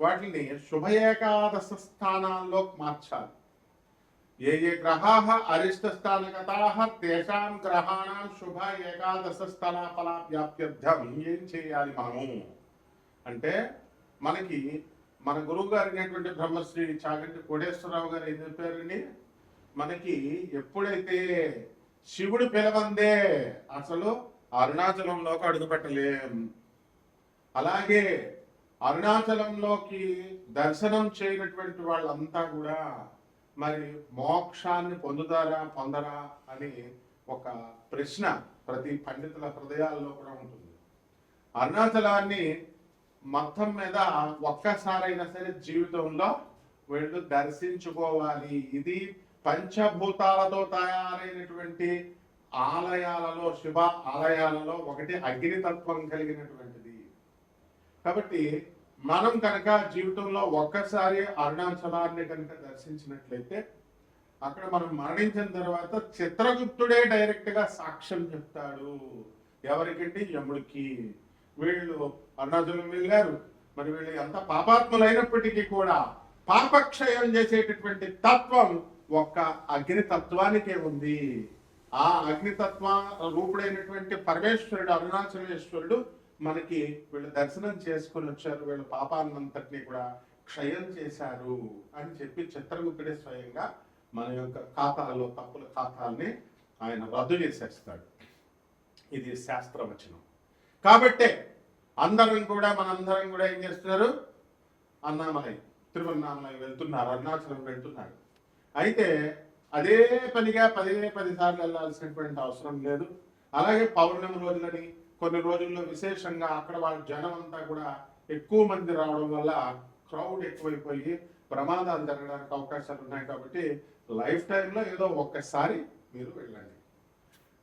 వాటిని శుభ ఏకాదశ స్థానాల్లో మార్చాలి. ఏ ఏ గ్రహా అరిష్ట స్థాన తేషాం గ్రహాణం శుభ ఏకాదశ స్థలాఫల వ్యాప్త్యర్థం. ఏం చేయాలి మనము? అంటే మనకి మన గురువు గారు అయినటువంటి బ్రహ్మశ్రీ చాగంటి కోటేశ్వరరావు గారు ఏం చెప్పారండి? మనకి ఎప్పుడైతే శివుడు పిలవందే అసలు అరుణాచలంలోకి అడుగుపెట్టలేం అలాగే అరుణాచలంలోకి దర్శనం చేయనటువంటి వాళ్ళంతా కూడా మరి మోక్షాన్ని పొందుతారా పొందరా అని ఒక ప్రశ్న ప్రతి పండితుల హృదయాల్లో కూడా ఉంటుంది. అరుణాచలాన్ని మొత్తం మీద ఒక్కసారైనా సరే జీవితంలో వీళ్ళు దర్శించుకోవాలి. ఇది పంచభూతాలతో తయారైనటువంటి ఆలయాలలో శివ ఆలయాలలో ఒకటి అగ్నితత్వం కలిగినటువంటిది. కాబట్టి మనం కనుక జీవితంలో ఒక్కసారి అరుణాచలాన్ని కనుక దర్శించినట్లయితే అక్కడ మనం మరణించిన తర్వాత చిత్రగుప్తుడే డైరెక్ట్గా సాక్ష్యం చెప్తాడు. ఎవరికండి? యముడికి. వీళ్ళు అరుణాచలం వెళ్ళారు. మరి వీళ్ళు ఎంత పాపాత్ములైనప్పటికీ కూడా పాపక్షయం చేసేటటువంటి తత్వం ఒక్క అగ్నితత్వానికే ఉంది. ఆ అగ్నితత్వ రూపుడైనటువంటి పరమేశ్వరుడు అరుణాచలేశ్వరుడు మనకి వీళ్ళు దర్శనం చేసుకుని వచ్చారు వీళ్ళ పాపాన్నంతటిని కూడా క్షయం చేశారు అని చెప్పి చిత్రగుప్తుడే స్వయంగా మన యొక్క ఖాతాలో తప్పుల ఖాతాల్ని ఆయన రద్దు చేసేస్తాడు. ఇది శాస్త్రవచనం. కాబట్టే అందరం కూడా మనందరం కూడా ఏం చేస్తున్నారు? అన్నామలై తిరువన్నామలై వెళ్తున్నారు అరుణాచలం వెళ్తున్నారు. అయితే అదే పనిగా పదే పది సార్లు వెళ్ళాల్సినటువంటి అవసరం లేదు. అలాగే పౌర్ణమి రోజులని కొన్ని రోజుల్లో విశేషంగా అక్కడ వాళ్ళ జనం అంతా కూడా ఎక్కువ మంది రావడం వల్ల క్రౌడ్ ఎక్కువైపోయి ప్రమాదాలు జరగడానికి అవకాశాలు ఉన్నాయి కాబట్టి లైఫ్ టైంలో ఏదో ఒక్కసారి మీరు వెళ్ళండి.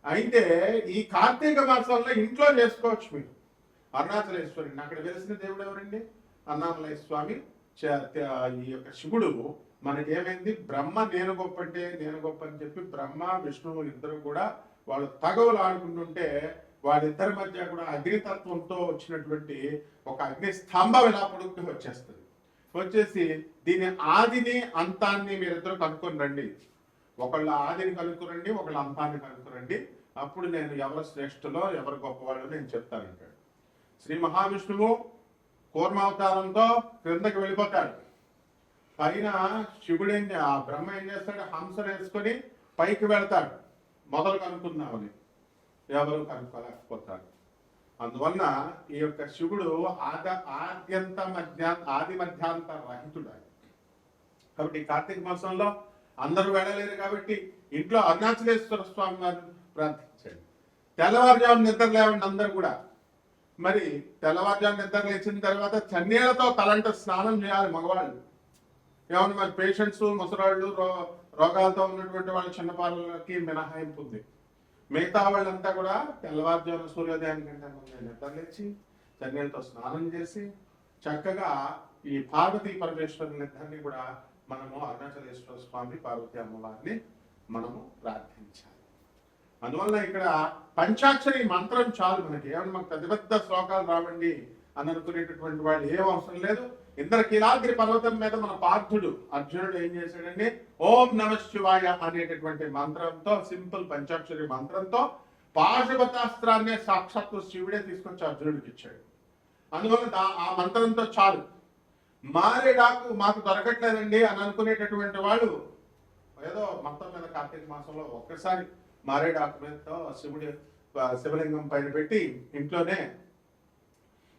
అయితే ఈ కార్తీక మాసంలో ఇంట్లో చేసుకోవచ్చు మీరు. అరుణాచలేశ్వరుని అక్కడ వెలిసిన దేవుడు ఎవరండి? అన్నామలయ స్వామి ఈ యొక్క శివుడు. మనకేమైంది బ్రహ్మ నేను గొప్ప అంటే నేను గొప్ప అని చెప్పి బ్రహ్మ విష్ణువు ఇద్దరు కూడా వాళ్ళు తగవులు ఆడుకుంటుంటే వాళ్ళిద్దరి మధ్య కూడా అగ్నితత్వంతో వచ్చినటువంటి ఒక అగ్ని స్తంభం ఇలా పొడుగుతూ వచ్చేస్తుంది. వచ్చేసి దీని ఆదిని అంతాన్ని మీరిద్దరు కనుక్కొని రండి. ఒకళ్ళ ఆదిని కనుక్కురండి ఒకళ్ళ అంతాన్ని కనుక్కురండి. అప్పుడు నేను ఎవరు శ్రేష్ఠులో ఎవరు గొప్పవాళ్ళు నేను చెప్తానంటాడు శ్రీ మహావిష్ణువు కూర్మావతారంతో క్రిందకి వెళ్ళిపోతాడు. పైన శివుడు ఏం ఆ బ్రహ్మ ఏం చేస్తాడు హంసను వేసుకొని పైకి వెళ్తాడు. మొదలు కనుక్కుందామని. ఎవరు కనుక్కోలేకపోతారు. అందువలన ఈ యొక్క శివుడు ఆద ఆద్యంత మధ్యా ఆది మధ్యాంత రహితుడు ఆయన. కాబట్టి కార్తీక మాసంలో అందరూ వెళ్ళలేరు కాబట్టి ఇంట్లో అరుణాచలేశ్వర స్వామి వారు ప్రార్థించండి తెల్లవారుజాము నిద్ర లేవండి అందరు కూడా. మరి తెల్లవారుజాము నిద్ర లేచిన తర్వాత చన్నీళ్ళతో తలంట స్నానం చేయాలి మగవాళ్ళు. ఏమన్నా మరి పేషెంట్స్ ముసలాళ్ళు రో రోగాలతో ఉన్నటువంటి వాళ్ళ చిన్నపాలకి మినహాయింపు ఉంది. మిగతా వాళ్ళంతా కూడా తెల్లవారుజామున సూర్యోదయానికి కంటే ముందే నిద్రలేచి చన్నీళ్ళతో స్నానం చేసి చక్కగా ఈ పార్వతీ పరమేశ్వరుని ఇద్దరిని కూడా మనము అరుణాచలేశ్వర స్వామి పార్వతీ అమ్మవారిని మనము ప్రార్థించాలి. అందువల్ల ఇక్కడ పంచాక్షరి మంత్రం చాలు మనకి. ఏమన్నా మాకు పెద్ద పెద్ద శ్లోకాలు రావండి అని అనుకునేటటువంటి వాళ్ళు ఏం అవసరం లేదు. ఇంద్రకీలాద్రి పర్వతం మీద మన పార్థుడు అర్జునుడు ఏం చేశాడండి? ఓం నమ శివాయ అనేటటువంటి మంత్రంతో సింపుల్ పంచాక్షరి మంత్రంతో పాశుపతాస్త్రాన్ని సాక్షాత్తు శివుడే తీసుకొచ్చి అర్జునుడికి ఇచ్చాడు. అందువల్ల ఆ మంత్రంతో చాలు. మారేడాకు మాకు దొరకట్లేదండి అని అనుకునేటటువంటి వాళ్ళు ఏదో మొత్తం మీద కార్తీక మాసంలో ఒక్కసారి మారేడాకు మీద శివుడి శివలింగం పైన పెట్టి ఇంట్లోనే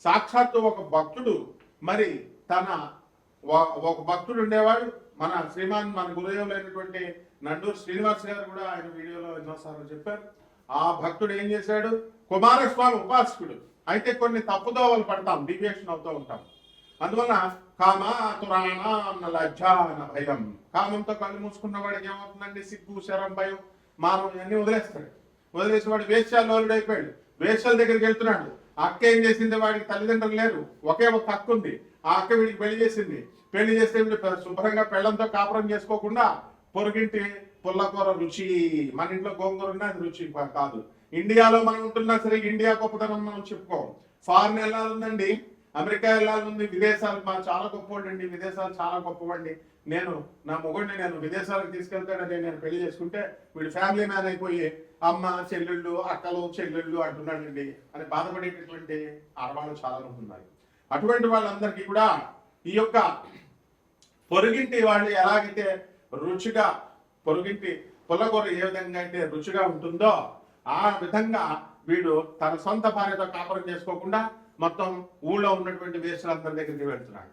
సాక్షాత్తు ఒక భక్తుడు మరి తన ఒక భక్తుడు ఉండేవాడు. మన శ్రీమాన్ మన గురుదేవులైనటువంటి నండూరు శ్రీనివాస్ గారు కూడా ఆయన వీడియోలో ఎన్నోసార్లు చెప్పారు. ఆ భక్తుడు ఏం చేశాడు? కుమారస్వామి ఉపాసకుడు. అయితే కొన్ని తప్పుదోవలు పడతాం డివియేషన్ అవుతూ ఉంటాం. అందువల్ల కామాతురాణ లజ్జాన భయం. కామంతో కళ్ళు మూసుకున్న వాడికి ఏమవుతుందండి? సిగ్గు శరం భయం మానవం ఇవన్నీ వదిలేస్తాడు. వదిలేసి వాడు వేశ్యాలోలుడు అయిపోయాడు వేశ్యాల దగ్గరికి వెళ్తున్నాడు. అక్క ఏం చేసింది? వాడికి తల్లిదండ్రులు లేరు. ఒకే ఒక అక్క ఉంది. ఆ అక్క వీడికి పెళ్ళి చేసింది. పెళ్ళి చేస్తే వీడు శుభ్రంగా పెళ్ళంతో కాపురం చేసుకోకుండా పొరుగింటి పుల్లకూర రుచి మన ఇంట్లో గోంగూర ఉన్నా అది రుచి కాదు. ఇండియాలో మనం ఉంటున్నా సరే ఇండియా గొప్పతనం మనం చెప్పుకోం. ఎలా ఉందండి. అమెరికా వెళ్ళాలని విదేశాలు మా చాలా గొప్పవాడండి విదేశాలు చాలా గొప్పవండి నేను నా మొగుడిని నేను విదేశాలకు తీసుకెళ్తాడని నేను పెళ్ళి చేసుకుంటే వీడు ఫ్యామిలీ మ్యాన్ అయిపోయి అమ్మ చెల్లెళ్ళు అక్కలు చెల్లెళ్ళు అంటున్నాడండి. అని బాధపడేటటువంటి ఆడవాళ్ళు చాలా ఉన్నాయి అటువంటి వాళ్ళందరికీ కూడా ఈ యొక్క పొరుగింటి వాళ్ళు ఎలాగైతే రుచిగా పొరుగింటి పుల్లకూర ఏ విధంగా అయితే రుచిగా ఉంటుందో ఆ విధంగా వీడు తన సొంత భార్యతో కాపురం చేసుకోకుండా మొత్తం ఊళ్ళో ఉన్నటువంటి వేసులందరి దగ్గరికి వెళ్తున్నాడు.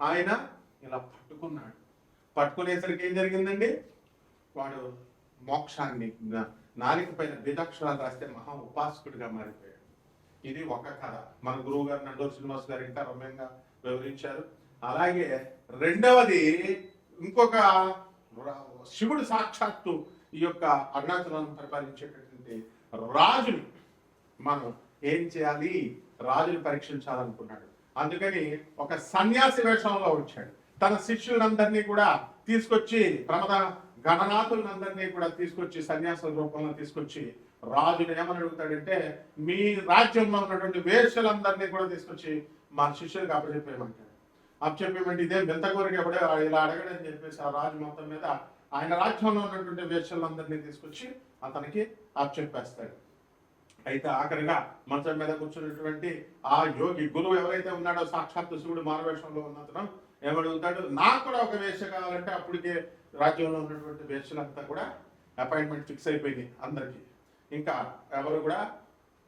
ఆయన ఇలా పట్టుకున్నాడు. పట్టుకునేసరికి ఏం జరిగిందండి? వాడు మోక్షాన్ని నాలిక పైన బీజాక్షరాలు రాస్తే మహా ఉపాసకుడిగా మారిపోయాడు. ఇది ఒక కథ. మన గురువు గారు నండూరు శ్రీనివాస్ గారు ఇంకా రమ్యంగా వివరించారు. అలాగే రెండవది ఇంకొక రా- శివుడు సాక్షాత్తు ఈ యొక్క అరుణాచలం పరిపాలించేటటువంటి రాజుని. మనం ఏం చేయాలి? రాజుని పరీక్షించాలనుకున్నాడు. అందుకని ఒక సన్యాసి వేషంలో వచ్చాడు. తన శిష్యులందరినీ కూడా తీసుకొచ్చి ప్రమద గణనాథులందరినీ కూడా తీసుకొచ్చి సన్యాసుల రూపంలో తీసుకొచ్చి రాజుని ఏమని అడుగుతాడంటే మీ రాజ్యంలో ఉన్నటువంటి వేషలందరినీ కూడా తీసుకొచ్చి మా శిష్యులకు అప్పచెప్పేయమంటాడు. అప్పచెప్పేయమంటే ఇదే వింత కోరిక ఎవడే ఇలా అడగడని చెప్పేసి ఆ రాజు మొత్తం మీద ఆయన రాజ్యంలో ఉన్నటువంటి వేషలందరినీ తీసుకొచ్చి అతనికి అప్పచెప్పేస్తాడు. అయితే ఆఖరిగా మంచం మీద కూర్చున్నటువంటి ఆ యోగి గురువు ఎవరైతే ఉన్నాడో సాక్షాత్తు శివుడు మారువేషంలో ఉన్నతను ఏమడుగుతాడు నాకు కూడా ఒక వేష కావాలంటే అప్పటికే రాజ్యంలో ఉన్నటువంటి వేషలంతా కూడా అపాయింట్మెంట్ ఫిక్స్ అయిపోయింది అందరికీ. ఇంకా ఎవరు కూడా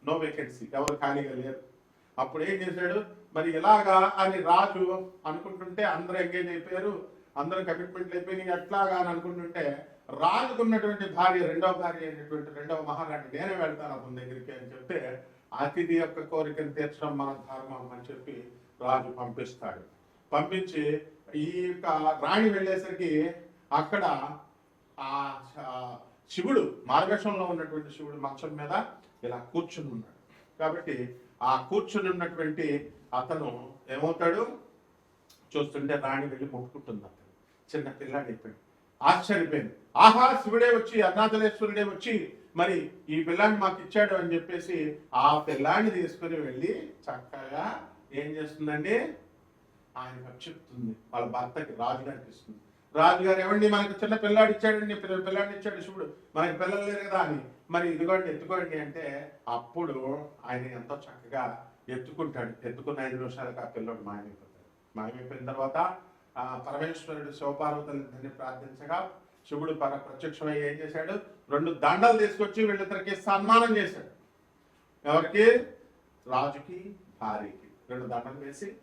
నో వేకెన్సీ ఎవరు ఖాళీగా లేరు. అప్పుడు ఏం చేశాడు? మరి ఎలాగా అని రాజు అనుకుంటుంటే అందరూ ఎంగేజ్ అయిపోయారు అందరూ కమిట్మెంట్లు అయిపోయినాయి ఎట్లాగా అని అనుకుంటుంటే రాజుకున్నటువంటి భార్య రెండవ భార్య అయినటువంటి రెండవ మహారాణి నేనే వెళ్తాను అతని దగ్గరికి అని చెప్తే అతిథి యొక్క కోరికను తీర్చడం మన ధర్మం అని చెప్పి రాజు పంపిస్తాడు. పంపించి ఈ యొక్క రాణి వెళ్ళేసరికి అక్కడ ఆ శివుడు మార్గశంలో ఉన్నటువంటి శివుడు మంచం మీద ఇలా కూర్చుని ఉన్నాడు. కాబట్టి ఆ కూర్చుని ఉన్నటువంటి అతను ఏమవుతాడు? చూస్తుంటే రాణి వెళ్ళి ముట్టుకుంటుంది అతను. చిన్న పిల్లాడు అయిపోయాడు ఆశ్చర్యపోయింది. ఆహా శివుడే వచ్చి అరుణాచలేశ్వరుడే వచ్చి మరి ఈ పిల్లాన్ని మాకు ఇచ్చాడు అని చెప్పేసి ఆ పిల్లాన్ని తీసుకుని వెళ్ళి చక్కగా ఏం చేస్తుందండి? ఆయన చెప్తుంది. వాళ్ళ భర్తకి రాజుగారికి ఇస్తుంది రాజుగారు ఏమండి మనకు చిన్న పిల్లాడు ఇచ్చాడండి పిల్లాడిని ఇచ్చాడు శివుడు మనకి పిల్లలు లేరు కదా అని. మరి ఇదిగోండి ఎత్తుకోండి అంటే అప్పుడు ఆయన ఎంతో చక్కగా ఎత్తుకుంటాడు. ఎత్తుకున్న ఐదు నిమిషాలకు ఆ పిల్లడు మాయమైపోతాడు. మాయమైపోయిన తర్వాత పరమేశ్వరుడు శివపార్వతులని ప్రార్థించగా శివుడు పర ప్రత్యక్షమై ఏం చేశాడు? రెండు దండలు తీసుకొచ్చి వీళ్ళిద్దరికి సన్మానం చేశాడు. ఎవరికి? రాజుకి భార్యకి. రెండు దండలు వేసి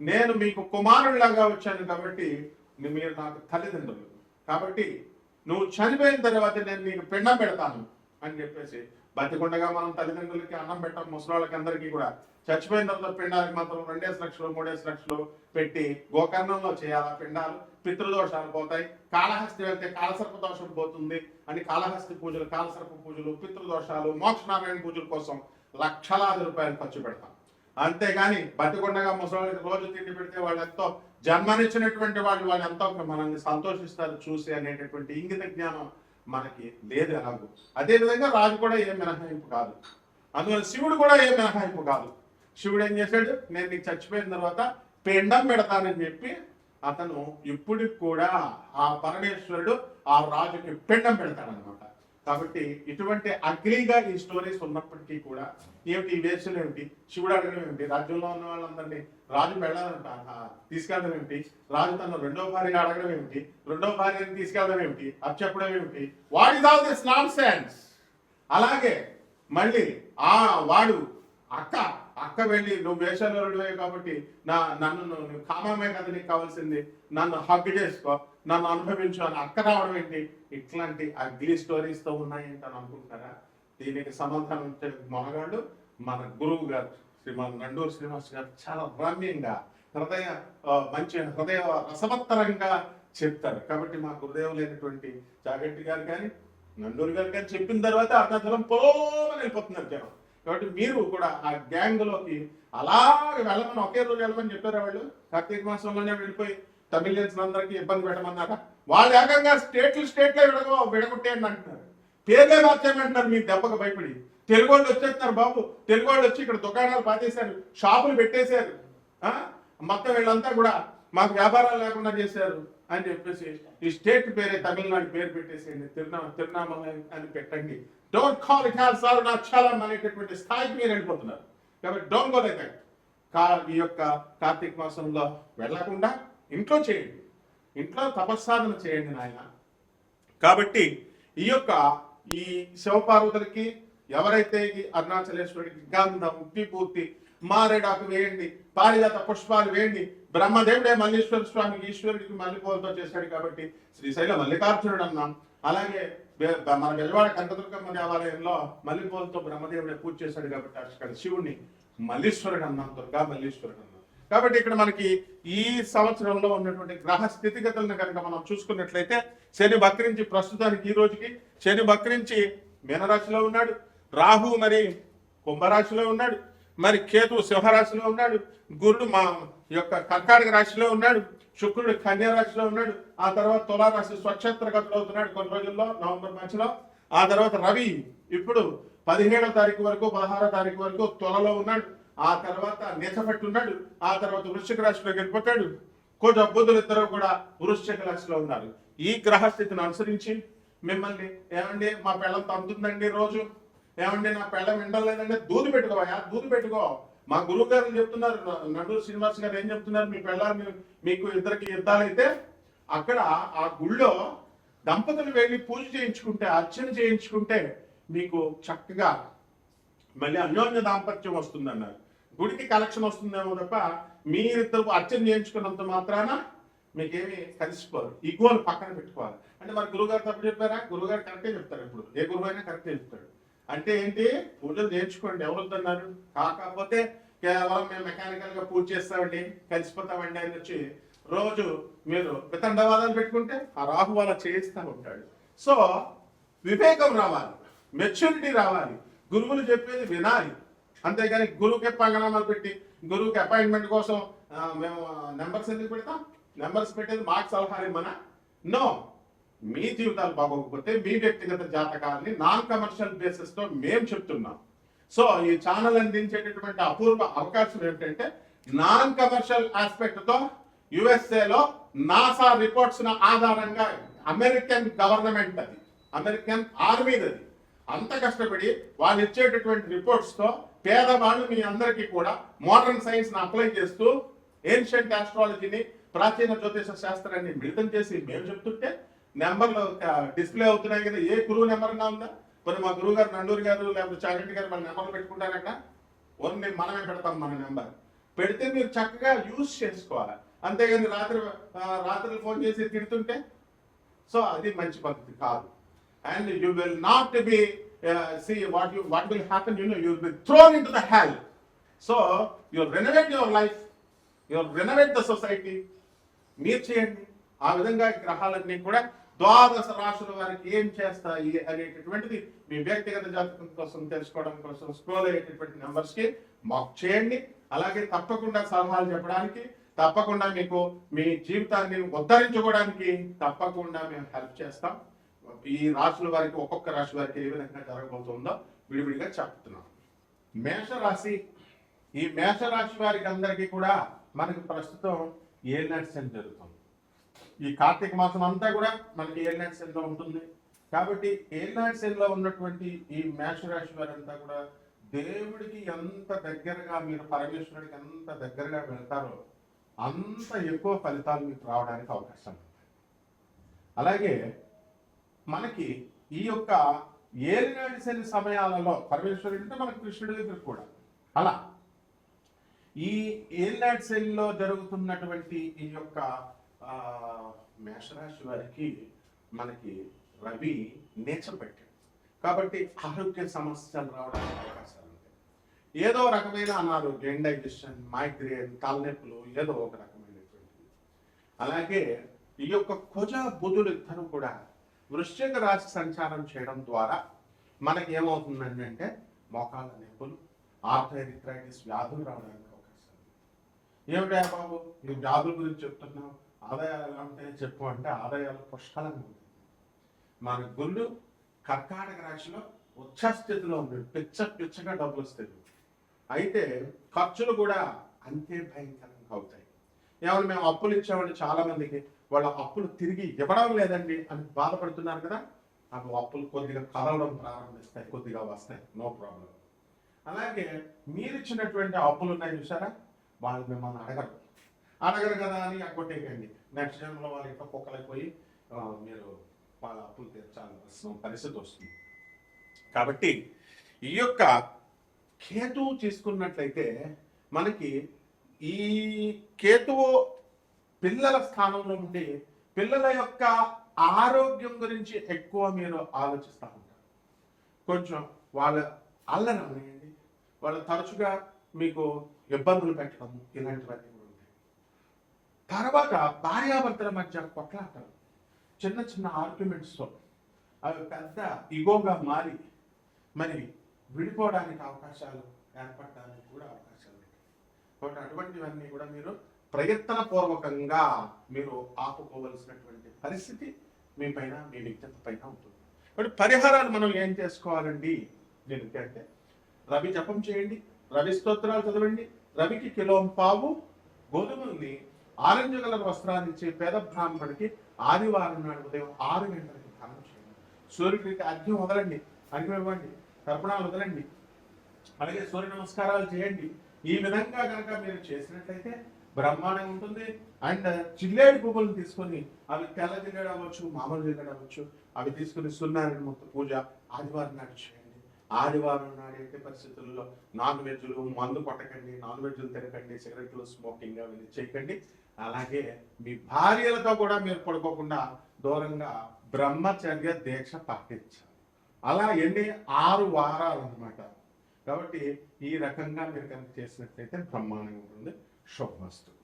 నేను మీకు కుమారుడిలాగా వచ్చాను కాబట్టి మీరు నాకు తల్లిదండ్రులు. కాబట్టి నువ్వు చనిపోయిన తర్వాత నేను నీకు పిండం పెడతాను అని చెప్పేసి బతికుండగా మనం తల్లిదండ్రులకి అన్నం పెట్టాం ముసలాళ్ళకి అందరికీ కూడా చచ్చిపోయిన తర్వాత పిండాలకు మాత్రం రెండేసి లక్షలు మూడేసి లక్షలు పెట్టి గోకర్ణంలో చేయాలి పిండాలు. పితృదోషాలు పోతాయి. కాళహస్తి వెళ్తే కాలసర్ప దోషం పోతుంది అని కాళహస్తి పూజలు కాలసర్ప పూజలు పితృదోషాలు మోక్షనారాయణ పూజల కోసం లక్షలాది రూపాయలు ఖర్చు పెడతాం. అంతేగాని బతికొండగా ముసలి రోజు తిండి పెడితే వాళ్ళు ఎంతో జన్మనిచ్చినటువంటి వాళ్ళు వాళ్ళు ఎంతో మనల్ని సంతోషిస్తారు చూసి అనేటటువంటి ఇంగిత జ్ఞానం మనకి లేదు ఎలాగూ. అదేవిధంగా రాజు కూడా ఏం మినహాయింపు కాదు. అందువల్ల శివుడు కూడా ఏం మినహాయింపు కాదు. శివుడు ఏం చేశాడు? నేను నీకు చచ్చిపోయిన తర్వాత పిండం పెడతానని చెప్పి అతను ఇప్పటికి కూడా ఆ పరమేశ్వరుడు ఆ రాజుకి పిండం పెడతాడనమాట కాబట్టి ఇటువంటి అగ్లీగా ఈ స్టోరీస్ ఉన్నప్పటికీ కూడా ఏమిటి? ఈ వేషలు ఏమిటి? శివుడు అడగడం ఏమిటి? రాజ్యంలో ఉన్న వాళ్ళందరినీ రాజు పెళ్ళాలంట తీసుకెళ్ళడం ఏమిటి? రాజు తన రెండో భార్య అడగడం ఏమిటి? రెండో భార్యని తీసుకెళ్ళడం ఏమిటి? అది చెప్పడం ఏమిటి? What is all this nonsense అలాగే మళ్ళీ ఆ వాడు అక్క అక్క వెళ్ళి నువ్వు వేషాలుడివే కాబట్టి నా నన్ను కామమే కదా నీకు కావాల్సింది. నన్ను హగ్ చేసుకో నన్ను అనుభవించు అని అక్క రావడం ఏంటి? ఇట్లాంటి అగ్లీ స్టోరీస్తో ఉన్నాయంట అని అనుకుంటున్నారా? దీనికి సమాధానం ఇచ్చే మొనగాడు మన గురువు గారు శ్రీమాన్ నండూరు శ్రీనివాస్ గారు చాలా రమ్యంగా హృదయ మంచి హృదయ రసవత్తరంగా చెప్తారు. కాబట్టి మా గురుదేవు లేనటువంటి జాగట్టి గారు కానీ నండూరు గారు కానీ చెప్పిన తర్వాత అరుణాచలం పోమని వెళ్ళిపోతున్నారు జనం. కాబట్టి మీరు కూడా ఆ గ్యాంగ్లోకి అలాగే వెళ్ళమని ఒకే రోజు వెళ్ళమని చెప్పారు వాళ్ళు? కార్తీక మాసంలోనే వెళ్ళిపోయి తమిళియన్స్ అందరికీ ఇబ్బంది పెట్టమన్నారా? వాళ్ళు ఏకంగా స్టేట్లు స్టేట్లే విడగో విడగొట్టేయండి అంటున్నారు. పేర్లే మార్చేయమంటున్నారు మీ దెబ్బకు భయపడి. తెలుగు వాళ్ళు వచ్చేస్తున్నారు బాబు. తెలుగు వాళ్ళు వచ్చి ఇక్కడ దుకాణాలు పాతేశారు. షాపులు పెట్టేశారు. ఆ? మొత్తం వీళ్ళంతా కూడా మాకు వ్యాపారాలు లేకుండా చేశారు అని చెప్పేసి ఈ స్టేట్ పేరే తమిళనాడు పేరు పెట్టేసేయండి. తిరునా తిరునామల అని పెట్టండి. Don't call it as Arunachalam అనేటటువంటి స్థాయికి మీరు వెళ్ళిపోతున్నారు. కాబట్టి డోంట్ గో దట్ కా ఈ యొక్క కార్తీక మాసంలో వెళ్ళకుండా ఇంట్లో చేయండి. ఇంట్లో తపస్సాధన చేయండి నాయన. కాబట్టి ఈ యొక్క ఈ శివపార్వతులకి ఎవరైతే అరుణాచలేశ్వరుడికి గంధం విభూతి మారేడాకు వేయండి పారిజాత పుష్పాలు వేయండి బ్రహ్మదేవుడే మల్లేశ్వర స్వామికి ఈశ్వరుడికి మల్లెపూలతో చేశాడు కాబట్టి శ్రీశైల మల్లికార్జునుడు అన్నాం అలాగే మన బెజవాడ కనకదుర్గమ్మ దేవాలయంలో మల్లెపూలతో బ్రహ్మదేవుడే పూజ చేశాడు కాబట్టి అక్కడ శివుణ్ణి మల్లీశ్వరుడు అన్నాం దుర్గా మల్లీశ్వరుడు అన్నాం. కాబట్టి ఇక్కడ మనకి ఈ సంవత్సరంలో ఉన్నటువంటి గ్రహ స్థితిగతులను కనుక మనం చూసుకున్నట్లయితే శని బక్రించి ప్రస్తుతానికి ఈ రోజుకి శని బక్రించి మీనరాశిలో ఉన్నాడు. రాహు మరి కుంభరాశిలో ఉన్నాడు. మరి కేతు సింహరాశిలో ఉన్నాడు గురుడు మా యొక్క కర్కాటక రాశిలో ఉన్నాడు శుక్రుడు కన్యా రాశిలో ఉన్నాడు ఆ తర్వాత తులారాశి స్వచ్ఛత్ర గతిలో అవుతున్నాడు కొన్ని రోజుల్లో నవంబర్ మధ్యలో ఆ తర్వాత రవి ఇప్పుడు పదిహేడో తారీఖు వరకు పదహారో తారీఖు వరకు తులలో ఉన్నాడు. ఆ తర్వాత నీచపట్టి ఉన్నాడు. ఆ తర్వాత వృశ్చిక రాశిలోకి వెళ్ళిపోతాడు. కోట అబ్బుద్ధులు ఇద్దరు కూడా వృశ్చిక రాశిలో ఉన్నారు. ఈ గ్రహస్థితిని అనుసరించి మిమ్మల్ని ఏమండి మా పెళ్ళం తమ్ముతుందండి రోజు? ఏమంటే నా పెళ్ళం వింటలేదంటే దూది పెట్టుకోవా దూది పెట్టుకో. మా గురువు గారు చెప్తున్నారు నండూరు శ్రీనివాస్ గారు ఏం చెప్తున్నారు మీ పెళ్ళాన్ని మీకు ఇద్దరికి యుద్ధాలైతే అక్కడ ఆ గుళ్ళో దంపతులు వెళ్ళి పూజ చేయించుకుంటే అర్చన చేయించుకుంటే మీకు చక్కగా మళ్ళీ అన్యోన్య దాంపత్యం వస్తుందన్నారు. గుడికి కలెక్షన్ వస్తుందేమో తప్ప మీరిద్దరు అర్చన చేయించుకున్నంత మాత్రాన మీకేమి కలిసిపోరు. ఈ పక్కన పెట్టుకోవాలి. అంటే మరి గురుగారు తప్పు చెప్పారా? గురుగారు కరెక్టే చెప్తారు ఇప్పుడు. ఏ గురువు అయినా కరెక్టే చెప్తాడు. అంటే ఏంటి? పూజలు నేర్చుకోండి. ఎవరు వద్దన్నారు? కాకపోతే కేవలం మేము మెకానికల్గా పూజ చేస్తామండి కలిసిపోతామండి అని వచ్చి రోజు మీరు వితండవాదాలు పెట్టుకుంటే ఆ రాహు అలా చేయిస్తూ ఉంటాడు. సో వివేకం రావాలి మెచ్యూరిటీ రావాలి. గురువులు చెప్పేది వినాలి. అంతేగాని గురువుకి పంగనామాలు పెట్టి గురువుకి అపాయింట్మెంట్ కోసం మేము నెంబర్స్ ఎందుకు పెడతాం? నెంబర్స్ పెట్టేది మాకు సలహా మన నో మీ జీవితాలు బాగోకపోతే మీ వ్యక్తిగత జాతకాలని నాన్ కమర్షియల్ బేసిస్తో మేము చెప్తున్నాం. సో ఈ ఛానల్ అందించేటటువంటి అపూర్వ అవకాశం ఏమిటంటే నాన్ కమర్షియల్ ఆస్పెక్ట్తో నాసా రిపోర్ట్స్ ఆధారంగా అమెరికన్ గవర్నమెంట్ అది. అమెరికన్ ఆర్మీది అది. అంత కష్టపడి వాళ్ళు ఇచ్చేటటువంటి రిపోర్ట్స్తో పేదవాళ్ళు మీ అందరికీ కూడా మోడర్న్ సైన్స్ని అప్లై చేస్తూ ఏన్షియంట్ ఆస్ట్రాలజీని ప్రాచీన జ్యోతిష శాస్త్రాన్ని మిళితం చేసి మేము చెప్తుంటే నెంబర్లు డిస్ప్లే అవుతున్నాయి కదా ఏ గురువు నెంబర్ అన్నా ఉందా? కొన్ని మా గురువు గారు నండూరు గారు లేకపోతే చాగంటి గారు మన నెంబర్లు పెట్టుకుంటారు అక్కడ? ఓన్లీ మనమే పెడతాం మన నెంబర్. పెడితే మీరు చక్కగా యూజ్ చేసుకోవాలి. అంతేగాని రాత్రి రాత్రులు రాత్రి ఫోన్ చేసి తిడుతుంటే సో అది మంచి పద్ధతి కాదు. And you will not be see what you what will happen you know you will be thrown into the hell so you renovate your life you renovate the society మీరు చేయండి. ఆ విధంగా గ్రహాలన్నీ కూడా ద్వాదశ రాశుల వారికి ఏం చేస్తాయి అనేటటువంటిది మీ వ్యక్తిగత జాతకం కోసం తెలుసుకోవడం కోసం స్క్రోల్ అయ్యేటటువంటి నెంబర్స్కి మాకు చేయండి. అలాగే తప్పకుండా సలహాలు చెప్పడానికి తప్పకుండా మీకు మీ జీవితాన్ని ఉద్ధరించుకోవడానికి తప్పకుండా మేము హెల్ప్ చేస్తాం. ఈ రాశుల వారికి ఒక్కొక్క రాశి వారికి ఏ విధంగా జరగబోతుందో విడివిడిగా చెప్తున్నాం. మేషరాశి ఈ మేషరాశి వారికి అందరికీ కూడా మనకి ప్రస్తుతం ఏ నడిచని జరుగుతుంది? ఈ కార్తీక మాసం అంతా కూడా మనకి ఏ నడిచన్లో ఉంటుంది. కాబట్టి ఏ నడిచన్లో ఉన్నటువంటి ఈ మేషరాశి వారంతా కూడా దేవుడికి ఎంత దగ్గరగా మీరు పరమేశ్వరుడికి ఎంత దగ్గరగా వెళ్తారో అంత ఎక్కువ ఫలితాలు మీకు రావడానికి అవకాశం ఉంది. అలాగే మనకి ఈ యొక్క ఏలినాటి శని సమయాలలో పరమేశ్వరుడు అంటే మనకు కృష్ణుడి దగ్గర కూడా. అలా ఈ ఏలినాటి శనిలో జరుగుతున్నటువంటి ఈ యొక్క మేషరాశి వారికి మనకి రవి నేచర్ పెట్టాడు కాబట్టి ఆరోగ్య సమస్యలు రావడానికి అవకాశాలు ఉంటాయి. ఏదో రకమైన అనారోగ్యం ఇండైజెషన్ మైగ్రేన్ తలనొప్పులు ఏదో ఒక రకమైనటువంటివి అలాగే ఈ యొక్క కుజ బుధులు ఇద్దరు కూడా వృశ్చిక రాశి సంచారం చేయడం ద్వారా మనకి ఏమవుతుందంటే అంటే మోకాళ్ళ నొప్పులు ఆర్థరైటిస్ వ్యాధులు రావడానికి అవకాశం ఏమిటా బాబు? ఈ వ్యాధుల గురించి చెప్తున్నావు. ఆదాయాలు ఎలా ఉంటాయో చెప్పు అంటే ఆదాయాలు పుష్కలంగా ఉంటాయి. మన గుళ్ళు కర్కాటక రాశిలో ఉచ్చస్థితిలో ఉంది పిచ్చ పిచ్చగా డబ్బులు వస్తాయి. అయితే ఖర్చులు కూడా అంతే భయంకరంగా అవుతాయి. ఏమైనా మేము అప్పులు ఇచ్చామండి చాలా మందికి వాళ్ళ అప్పులు తిరిగి ఇవ్వడం లేదండి అని బాధపడుతున్నారు కదా అవి అప్పులు కొద్దిగా కదలడం ప్రారంభిస్తాయి కొద్దిగా వస్తాయి. నో ప్రాబ్లం అలాగే మీరు ఇచ్చినటువంటి అప్పులు ఉన్నాయి చూసారా? వాళ్ళు మిమ్మల్ని అడగరు. అడగరు కదా అని కొట్టేయండి నెక్స్ట్ జన్మలో వాళ్ళ ఇంట్లో కుక్కలైపోయి పోయి మీరు వాళ్ళ అప్పులు తీర్చాల్సిన పరిస్థితి వస్తుంది. కాబట్టి ఈ యొక్క కేతువు తీసుకున్నట్లయితే మనకి ఈ కేతువు పిల్లల స్థానంలో ఉండి పిల్లల యొక్క ఆరోగ్యం గురించి ఎక్కువ మీరు ఆలోచిస్తూ ఉంటారు. కొంచెం వాళ్ళ అల్లరి అనేయండి వాళ్ళు తరచుగా మీకు ఇబ్బందులు పెట్టడం ఇలాంటివన్నీ తర్వాత భార్యాభర్తల మధ్య కొట్లాటలు. చిన్న చిన్న ఆర్గ్యుమెంట్స్తో అవి పెద్ద ఇగోగా మారి మరి విడిపోవడానికి అవకాశాలు ఏర్పడడానికి కూడా అవకాశాలు ఉంటాయి. కాబట్టి అటువంటివన్నీ కూడా మీరు ప్రయత్నపూర్వకంగా మీరు ఆపుకోవలసినటువంటి పరిస్థితి మీ పైన మీ వ్యక్తిత్వ పైన ఉంటుంది. కాబట్టి పరిహారాలు మనం ఏం చేసుకోవాలండి? దీనికి అంటే రవి జపం చేయండి రవి స్తోత్రాలు చదవండి రవికి కిలో పావు గోధుమల్ని ఆరెంజ్ కలర్ వస్త్రాన్ని ఇచ్చే పేద బ్రాహ్మణుడికి ఆదివారం నాడు ఉదయం ఆరు గంటలకి దానం చేయండి. సూర్యుడికి అర్ఘ్యం వదలండి. అర్ఘ్యం ఇవ్వండి. తర్పణాలు వదలండి. అలాగే సూర్య నమస్కారాలు చేయండి. ఈ విధంగా కనుక మీరు చేసినట్లయితే బ్రహ్మాండంగా ఉంటుంది. అండ్ జిల్లేడు పువ్వులను తీసుకొని అవి తెల్ల జిల్లేడు అవ్వచ్చు మామూలు జిల్లేడు అవ్వచ్చు అవి తీసుకుని సున్నారాయణ మొత్తం పూజ ఆదివారం నాడు చేయండి. ఆదివారం నాడు ఎట్టి పరిస్థితుల్లో నాన్ వెజ్లు మందు కొట్టకండి నాన్ వెజ్లు తినకండి సిగరెట్లు స్మోకింగ్ అవి చేయకండి అలాగే మీ భార్యలతో కూడా మీరు పడుకోకుండా దూరంగా బ్రహ్మచర్య దీక్ష పాటించాలి. అలా ఎన్ని? ఆరు వారాలు అన్నమాట కాబట్టి ఈ రకంగా మీరు కనుక చేసినట్లయితే బ్రహ్మాండంగా ఉంటుంది. శుభమస్తు.